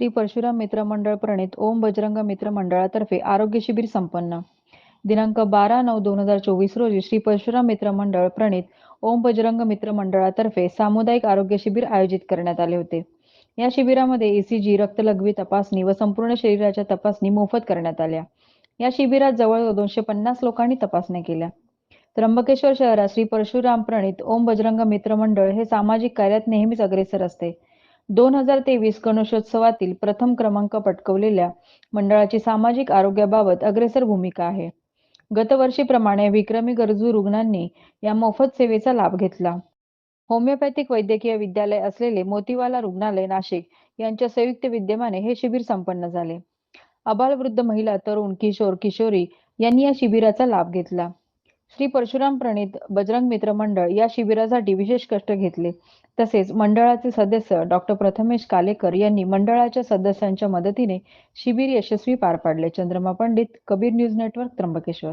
श्री परशुराम मित्र मंडळ प्रणित ओम बजरंग मित्र मंडळातर्फे आरोग्य शिबिर संपन्न. दिनांक बारा नऊ दोन हजार चोवीस रोजी श्री परशुराम मित्र मंडळ प्रणित ओम बजरंग मित्र मंडळातर्फे सामुदायिक आरोग्य शिबिर आयोजित करण्यात आले होते. या शिबिरामध्ये एसीजी रक्तलघवी तपासणी व संपूर्ण शरीराच्या तपासणी मोफत करण्यात आल्या. या शिबिरात जवळ दोनशे पन्नास लोकांनी तपासण्या केल्या. त्र्यंबकेश्वर शहरात श्री परशुराम प्रणित ओम बजरंग मित्र मंडळ हे सामाजिक कार्यात नेहमीच अग्रेसर असते. दोन हजार तेवीस गणेशोत्सवातील प्रथम क्रमांक पटकवलेल्या मंडळाची सामाजिक आरोग्याबाबत अग्रेसर भूमिका आहे. गतवर्षीप्रमाणे विक्रमी गरजू रुग्णांनी या मोफत सेवेचा लाभ घेतला. होमिओपॅथिक वैद्यकीय विद्यालय असलेले मोतीवाला रुग्णालय नाशिक यांच्या संयुक्त विद्यमाने हे शिबिर संपन्न झाले. अबालवृद्ध महिला तरुण किशोर किशोरी यांनी या शिबिराचा लाभ घेतला. श्री परशुराम प्रणित बजरंग मित्र मंडळ या शिबिरासाठी विशेष कष्ट घेतले. तसेच मंडळाचे सदस्य डॉक्टर प्रथमेश कालेकर यांनी मंडळाच्या सदस्यांच्या मदतीने शिबिर यशस्वी पार पाडले. Chandrama Pandit Kabir news network Trimbakeshwar.